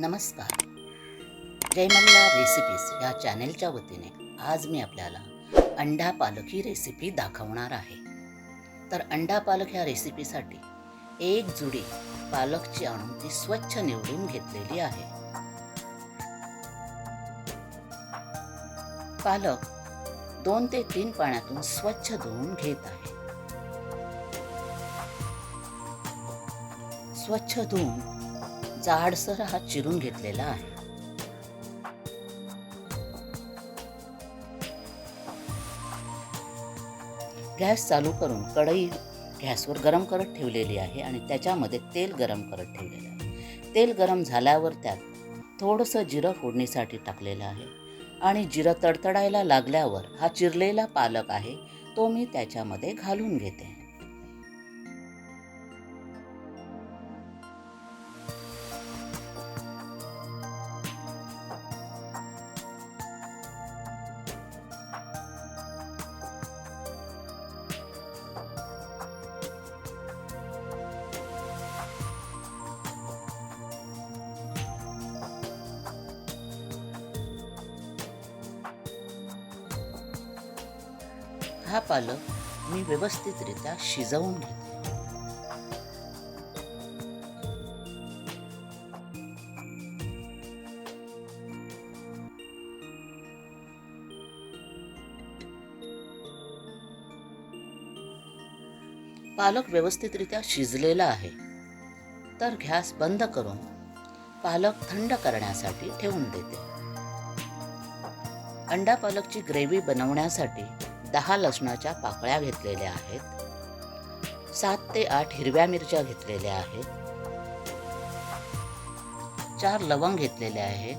नमस्कार. जयमल्ला रेसिपीज या चॅनेलच्या वतीने आज मी आपल्याला अंडा पालक ही रेसिपी दाखवणार आहे. तर अंडा पालक ह्या रेसिपीसाठी एक जुडी पालकची आणून ती स्वच्छ निवडून घेतलेली आहे. पालक दोन ते तीन पाण्यातून स्वच्छ धुवून घेत आहे. स्वच्छ धुवून जाडसर हा चिरून घेतलेला आहे. गॅस चालू करून कढई गॅसवर गरम करत ठेवलेली आहे आणि त्याच्यामध्ये तेल गरम करत ठेवलेलं आहे. तेल गरम झाल्यावर त्यात थोडंसं जिरं फोडणीसाठी टाकलेलं आहे आणि जिरं तडतडायला लागल्यावर हा चिरलेला पालक आहे तो मी त्याच्यामध्ये घालून घेते. हा पालक मी व्यवस्थितरित्या शिजवून घेते. पालक व्यवस्थितरित्या शिजलेला आहे. तर गॅस बंद करून पालक थंड करण्यासाठी ठेवून देते. अंडा पालकची ग्रेव्ही बनवण्यासाठी दहा लसणाच्या पाकळ्या घेतलेल्या आहेत. सात ते आठ हिरव्या मिरच्या घेतलेल्या आहेत. चार लवंग घेतलेले आहेत.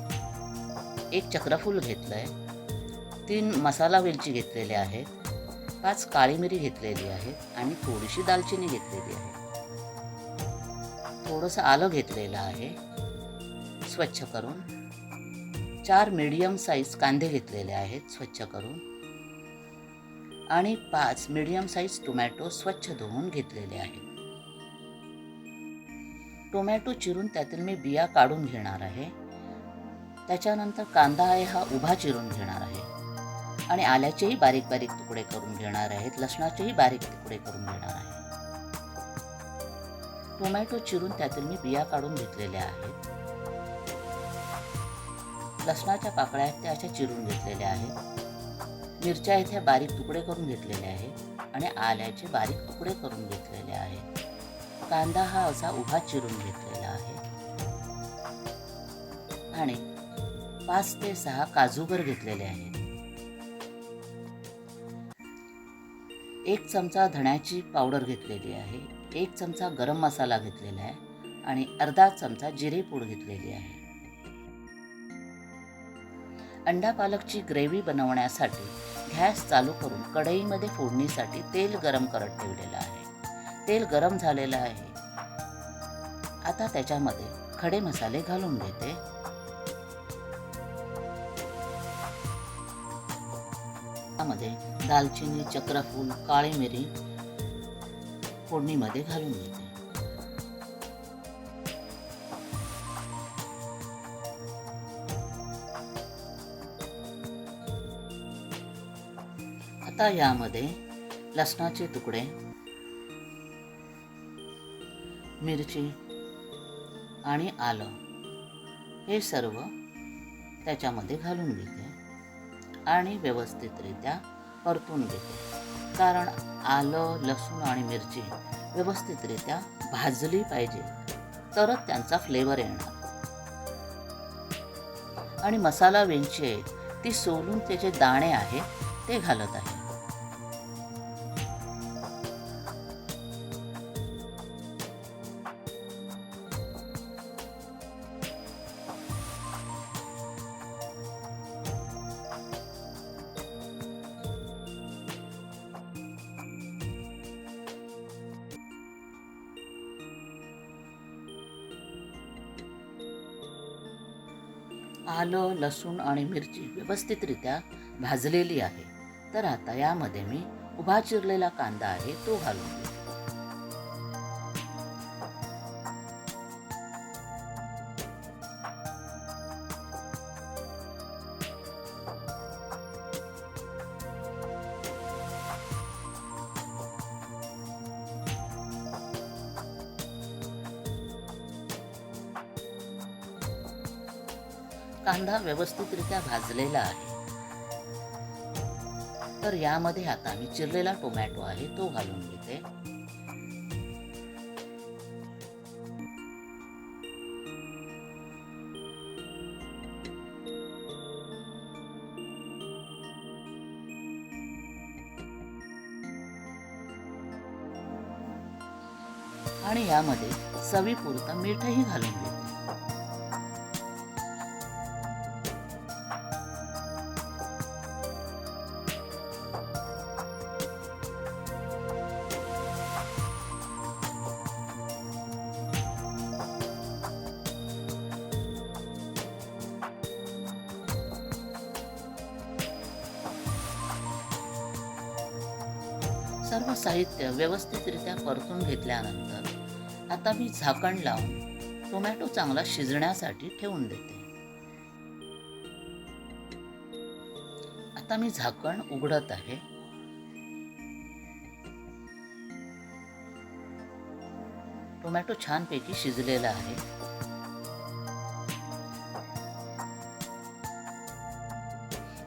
एक चक्रफूल घेतलं आहे तीन मसाला वेलची घेतलेले आहेत पाच काळी मिरी घेतलेली आहे आणि थोडीशी दालचिनी घेतलेली आहे. थोडंसं आलं घेतलेलं आहे. स्वच्छ करून. चार मीडियम साईज कांदे घेतलेले आहेत. स्वच्छ करून. आणि पाच मीडियम साईज टोमॅटो स्वच्छ धुवून घेतलेले आहेत. टोमॅटो चिरून त्यातील मी बिया काढून घेणार आहे. त्याच्यानंतर कांदा आहे हा उभा चिरून घेणार आहे. आणि आल्याचेही बारीक बारीक तुकडे करून घेणार आहेत. लसणाचेही बारीक तुकडे करून घेणार आहे. टोमॅटो चिरून त्यातील मी बिया काढून घेतलेल्या आहेत. लसणाच्या पाकळ्या आहेत त्या अशा चिरून घेतलेल्या आहेत. मिरच्या इथे बारीक तुकडे करून घेतलेले आहेत आणि आल्याचे बारीक तुकडे करून घेतलेले आहेत. कांदा हा असा उभा चिरून घेतलेला आहे. आणि पाच ते सहा काजूगर घेतलेले आहेत. एक चमचा धण्याची पावडर घेतलेली आहे. एक चमचा गरम मसाला घेतलेला आहे. आणि अर्धा चमचा जिरे पूड घेतलेली आहे. अंडा पालकची ग्रेव्ही बनवण्यासाठी गॅस चालू करून कढईमध्ये फोडणीसाठी तेल गरम करत ठेवलेलं आहे. तेल गरम झालेलं आहे. आता त्याच्यामध्ये खडे मसाले घालून घेते. त्यामध्ये दालचिनी चक्रफूल काळी मिरी फोडणीमध्ये घालून घेते. आता यामध्ये लसणाचे तुकडे मिरची आणि आलं हे सर्व त्याच्यामध्ये घालून घेते आणि व्यवस्थितरित्या परतून घेते. कारण आलं लसूण आणि मिरची व्यवस्थितरित्या भाजली पाहिजे तरच त्यांचा फ्लेवर येणार. आणि मसाला वेलची आहे ती सोलून त्याचे दाणे आहेत ते घालत आहे. आलं लसूण आणि मिरची व्यवस्थितरित्या भाजलेली आहे. तर आता यामध्ये मी उभा चिरलेला कांदा आहे तो घालून कांदा व्यवस्थितरित्या भाजलेला आहे. तर यामध्ये आता मी चिरलेला टोमॅटो आहे तो घालून घेते. आणि यामध्ये चवीपुरतं मीठही घालून घेते. सर्व साहित्य व्यवस्थितरित्या परतून घेतल्यानंतर आता मी झाकण लावून टोमॅटो चांगला शिजण्यासाठी ठेवून देते. आता मी झाकण उघडत आहे. टोमॅटो छानपैकी शिजलेला आहे.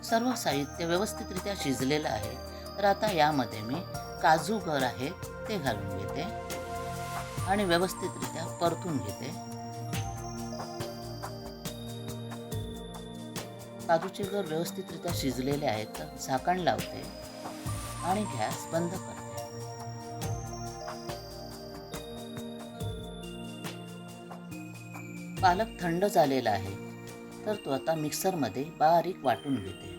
सर्व साहित्य व्यवस्थितरित्या शिजलेलं आहे. तर आता यामध्ये मी काजू घर आहे ते घालून घेते. आणि व्यवस्थितरित्या परतून घेते. काजूचे गर व्यवस्थितरित्या शिजलेले आहेत तर झाकण लावते आणि गॅस बंद करते. पालक थंड झालेला आहे तर तो आता मिक्सरमध्ये बारीक वाटून घेते.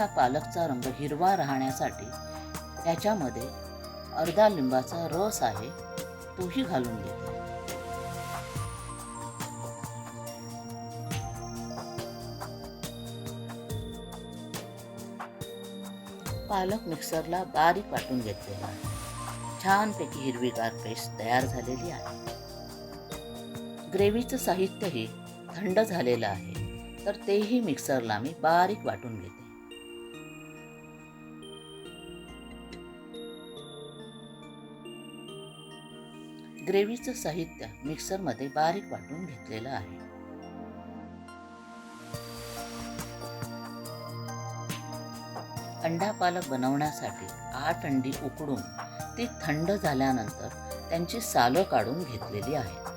हा पालकचा रंग हिरवा राहण्यासाठी त्याच्यामध्ये अर्धा लिंबाचा रस आहे तोही घालून घेते पालक मिक्सरला बारीक वाटून घेतलेला आहे. छानपैकी हिरवीगार पेस्ट तयार झालेली आहे. ग्रेव्हीचं साहित्यही थंड झालेलं आहे. तर तेही मिक्सरला मी बारीक वाटून घेते. ग्रेव्हीचं साहित्य मिक्सरमध्ये बारीक वाटून घेतलेलं आहे. अंडा पालक बनवण्यासाठी आठ अंडी उकडून ती थंड झाल्यानंतर त्यांची सालं काढून घेतलेली आहेत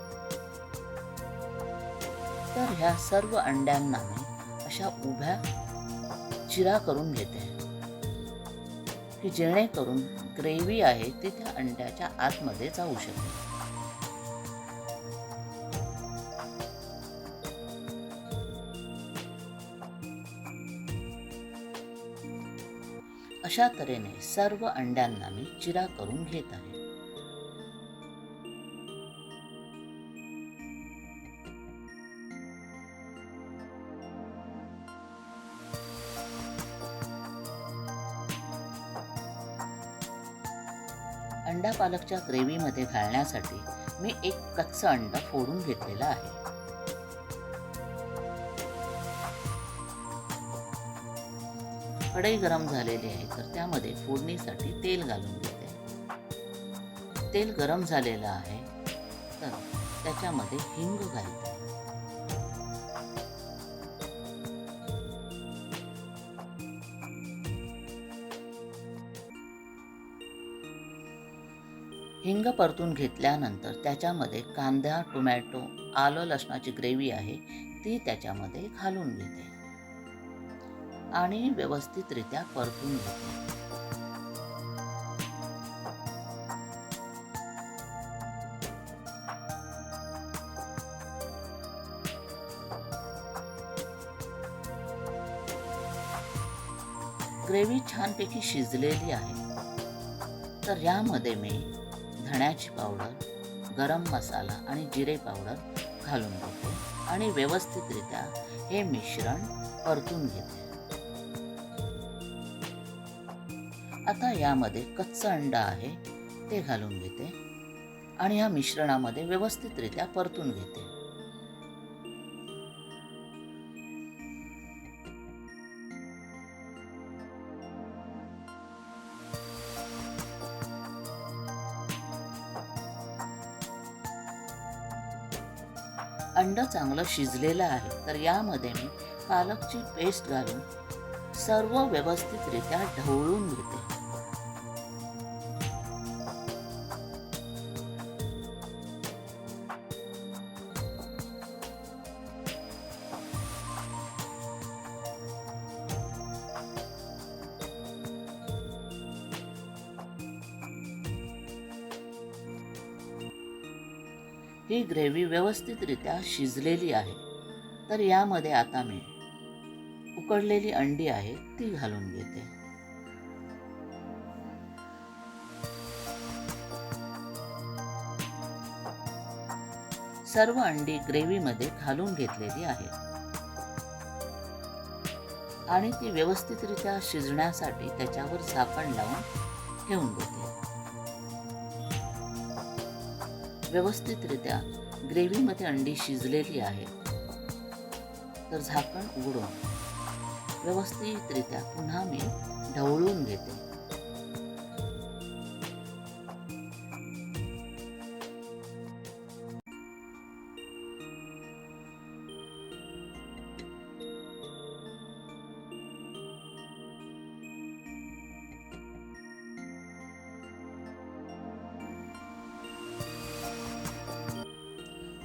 तर ह्या सर्व अंड्यांना मी अशा उभ्या चिरा करून घेते. की जेणेकरून ग्रेव्ही आहे ती त्या अंड्याच्या आतमध्ये जाऊ शकते. अशा तऱ्हेने सर्व अंड्यांना मी चिरा करून घेत आहे. अंडा पालकच्या ग्रेव्हीमध्ये घालण्यासाठी मी एक कच्चं अंड फोडून घेतलेलं आहे. कढई गरम झालेली आहे तर त्यामध्ये फोडणीसाठी तेल घालून घेते. तेल गरम झालेलं आहे तर त्याच्यामध्ये हिंग घालते. हिंग परतून घेतल्यानंतर त्याच्यामध्ये कांदा टोमॅटो आलं लसणाची ग्रेव्ही आहे ती त्याच्यामध्ये घालून घेते. आणि व्यवस्थितरित्या परतून घेतो ग्रेव्ही छानपैकी शिजलेली आहे. तर यामध्ये मी धण्याची पावडर गरम मसाला आणि जिरे पावडर घालून घेते आणि व्यवस्थितरित्या हे मिश्रण परतून घेते. आता यामध्ये कच्चा अंडा आहे ते घालून घेते आणि या मिश्रणामध्ये व्यवस्थितरित्या परतून घेते. अंड चांगलं शिजलेलं आहे तर यामध्ये मी पालकची पेस्ट घालून सर्व व्यवस्थितरित्या ढवळून घेते. ही ग्रेव्ही व्यवस्थितरित्या शिजलेली आहे. तर यामध्ये आता मी उकडलेली अंडी आहे ती घालून घेते. सर्व अंडी ग्रेव्हीमध्ये घालून घेतलेली आहेत आणि ती व्यवस्थितरित्या शिजण्यासाठी त्याच्यावर झाकण लावून ठेवून देते. व्यवस्थितरित्या ग्रेव्हीमध्ये अंडी शिजलेली आहे. तर झाकण उघडून व्यवस्थितरित्या पुन्हा मी ढवळून घेते.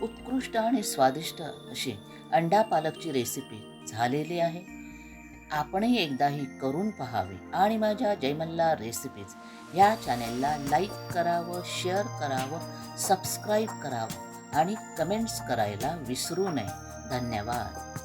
उत्कृष्ट आणि स्वादिष्ट अशी अंडा पालकची रेसिपी झालेली आहे. आपणही एकदाही करून पहावे आणि माझ्या जयमल्ला रेसिपीज या चॅनेलला लाईक करावं शेअर करावं सबस्क्राईब करावं आणि कमेंट्स करायला विसरू नये. धन्यवाद.